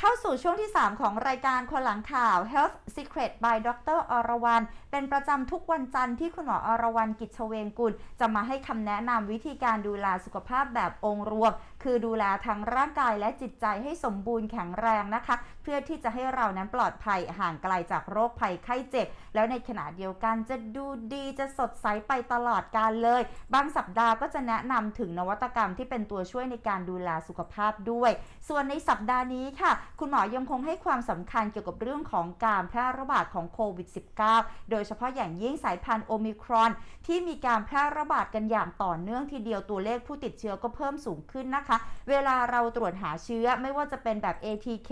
เข้าสู่ช่วงที่ 3 ของรายการคนหลังข่าว Health Secret by ดรอรวรรณเป็นประจำทุกวันจันทร์ที่คุณหมออรวรรณกิจเชวงกุล จะมาให้คำแนะนำวิธีการดูแลสุขภาพแบบองค์รวม คือดูแลทั้งร่างกายและจิตใจให้สมบูรณ์แข็งแรงนะคะ เพื่อที่จะให้เรานั้นปลอดภัยห่างไกลจากโรคภัยไข้เจ็บ แล้วในขณะเดียวกันจะดูดีจะสดใสไปตลอดการเลย บางสัปดาห์ก็จะแนะนำถึงนวัตกรรมที่เป็นตัวช่วยในการดูแลสุขภาพด้วย ส่วนในสัปดาห์นี้ค่ะคุณหมอยังคงให้ความสำคัญเกี่ยวกับเรื่องของการแพร่ระบาดของโควิด -19 โดยเฉพาะอย่างยิ่งสายพันธุ์โอมิครอน ที่มีการแพร่ระบาดกันอย่างต่อเนื่องทีเดียวตัวเลขผู้ติดเชื้อก็เพิ่มสูงขึ้นนะคะ เวลาเราตรวจหาเชื้อไม่ว่าจะเป็นแบบ ATK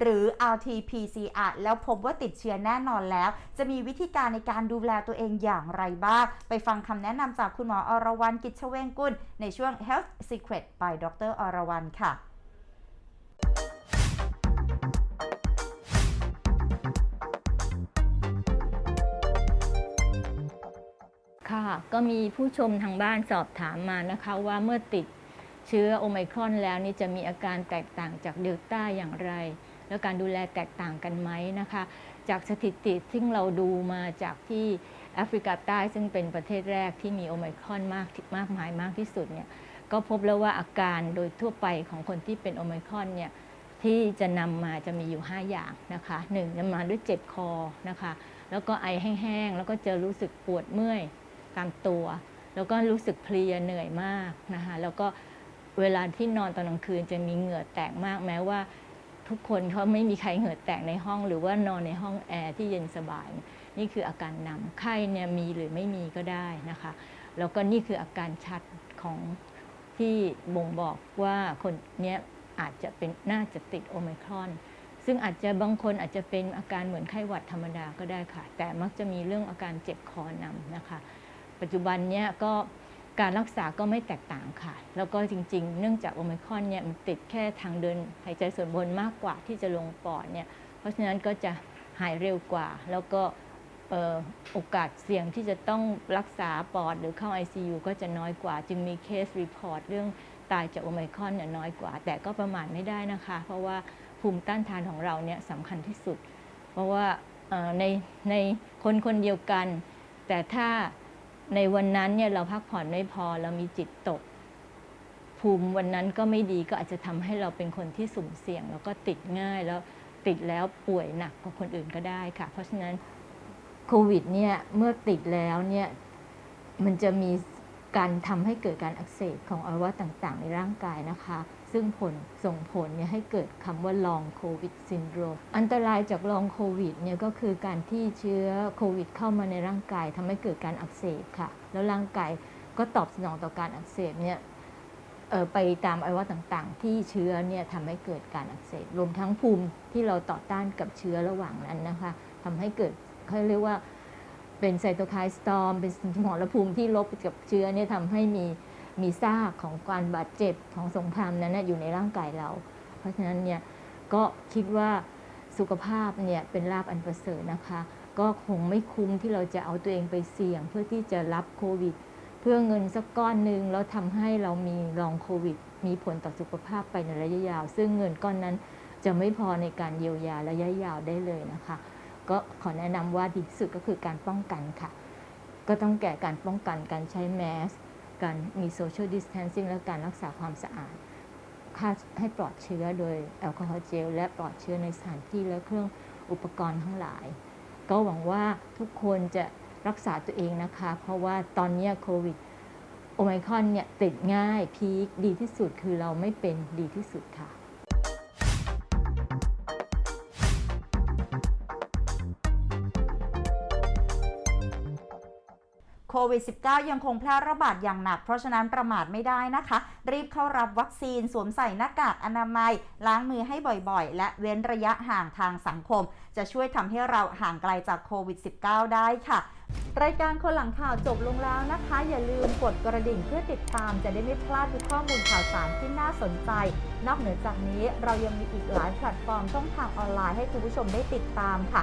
หรือ RT-PCR แล้วพบว่าติดเชื้อแน่นอนแล้ว จะมีวิธีการในการดูแลตัวเองอย่างไรบ้าง ไปฟังคำแนะนำจากคุณหมออรวรรณกิจเชเวงกุลในช่วง Health Secret by ดรอรวรรณค่ะ ค่ะ ก็มีผู้ชมทางบ้านสอบถามมานะคะว่าเมื่อติดเชื้อโอไมครอนแล้วนี่จะมีอาการแตกต่างจากเดลต้าอย่างไร แล้วการดูแลแตกต่างกันไหมนะคะ จากสถิติซึ่งเราดูมาจากที่แอฟริกาใต้ซึ่งเป็นประเทศแรกที่มีโอไมครอนมากมากมายมากที่สุดเนี่ยก็พบแล้วว่าอาการโดยทั่วไปของคนที่เป็นโอไมครอนเนี่ยที่จะนำมาจะมีอยู่ 5 อย่างนะคะหนึ่งจะมาด้วยเจ็บคอนะคะ แล้วก็ไอแห้งๆ แล้วก็จะรู้สึกปวดเมื่อย ตามตัว แล้วก็รู้สึกเพลียเหนื่อยมากนะคะแล้วก็เวลาที่นอนตอนกลางคืนจะมีเหงื่อแตกมากแม้ว่า ทุกคนเขาไม่มีใครเหงื่อแตกในห้อง หรือว่านอนในห้องแอร์ที่เย็นสบาย นี่คืออาการนำไข้เนี่ยมีหรือไม่มีก็ได้นะคะแล้วก็นี่คืออาการชัดของที่บ่งบอกว่าคนเนี้ยอาจจะเป็นน่าจะติดโอไมครอน ซึ่งอาจจะบางคนอาจจะเป็นอาการเหมือนไข้หวัดธรรมดาก็ได้ค่ะ แต่มักจะมีเรื่องอาการเจ็บคอนำนะคะ ปัจจุบันเนี่ยก็การรักษาก็ไม่แตกต่างค่ะ แล้วก็จริง ๆ เนื่องจากโอไมคอนเนี่ยมันติดแค่ทางเดินหายใจส่วนบนมากกว่าที่จะลงปอดเนี่ยเพราะฉะนั้นก็จะหายเร็วกว่า แล้วก็โอกาสเสี่ยงที่จะต้องรักษาปอดหรือเข้า ICU ก็จะน้อยกว่า จึงมีเคสรีพอร์ตเรื่องตายจากโอไมคอนเนี่ยน้อยกว่า แต่ก็ประมาทไม่ได้นะคะ เพราะว่าภูมิต้านทานของเราเนี่ยสำคัญที่สุด เพราะว่าในในคนคนเดียวกัน แต่ถ้า ในวันนั้นเนี่ยเราพักผ่อนไม่พอเรามีจิตตก ภูมิวันนั้นก็ไม่ดีก็อาจจะทำให้เราเป็นคนที่สุ่มเสี่ยง แล้วก็ติดง่ายแล้วติดแล้วป่วยหนักกว่าคนอื่นก็ได้ค่ะ เพราะฉะนั้นโควิดเนี่ยเมื่อติดแล้วเนี่ยมันจะมีการทำให้เกิดการอักเสบของอวัยวะต่างๆ ในร่างกายนะคะ ซึ่งผลส่งผลเนี่ยให้เกิดคำว่า long covid syndrome อันตรายจาก long covid เนี่ยก็คือการที่เชื้อโควิด เข้ามาในร่างกายทำให้เกิดการอักเสบค่ะ แล้วร่างกายก็ตอบสนองต่อการอักเสบเนี่ยไปตามอวัยวะต่างๆ ที่เชื้อเนี่ยทำให้เกิดการอักเสบรวมทั้งภูมิที่เราต่อต้านกับเชื้อระหว่างนั้นนะคะทำให้เกิดเขาเรียกว่าเป็นไซโตไคน์สตอมเป็นสมอรภูมิที่ลบกับเชื้อเนี่ยทำให้มี มีซากของการบาดเจ็บของสงครามนั้นนะอยู่ในร่างกายเรา เพราะฉะนั้นเนี่ยก็คิดว่าสุขภาพเนี่ยเป็นลาบอันประเสริฐนะคะ ก็คงไม่คุ้มที่เราจะเอาตัวเองไปเสี่ยง เพื่อที่จะรับโควิด เพื่อเงินสักก้อนหนึ่งแล้วทำให้เรามีลองโควิด มีผลต่อสุขภาพไปในระยะยาว ซึ่งเงินก้อนนั้นจะไม่พอในการเยียวยาระยะยาวได้เลยนะคะ ก็ขอแนะนำว่าดีที่สุดก็คือการป้องกันค่ะ ก็ต้องแก่การป้องกันการใช้แมส การมีโซเชียลดิสเทนซิ่งและการรักษาความสะอาดฆ่าให้ปลอดเชื้อโดยแอลกอฮอล์เจลและปลอดเชื้อในสถานที่และเครื่องอุปกรณ์ทั้งหลาย ก็หวังว่าทุกคนจะรักษาตัวเองนะคะ เพราะว่าตอนนี้โควิดโอไมครอนเนี่ยติดง่ายพีคดีที่สุดคือเราไม่เป็นดีที่สุดค่ะ ควิด -19 ยังคงแพร่ระบาดอย่างหนัก เพราะฉะนั้นประมาทไม่ได้นะคะ รีบเข้ารับวัคซีนสวมใส่หน้ากากอนามัย ล้างมือให้บ่อยๆ และเว้นระยะห่างทางสังคม จะช่วยทำให้เราห่างไกลจากโควิด -19 ได้ค่ะ รายการคนหลังข่าวจบลงแล้วนะคะ อย่าลืมกดกระดิ่งเพื่อติดตาม จะได้ไม่พลาดทุกข้อมูลข่าวสารที่น่าสนใจ นอกเหนือจากนี้เรายังมีอีกหลายแพลตฟอร์มช่องทางออนไลน์ให้คุณผู้ชมได้ติดตามค่ะ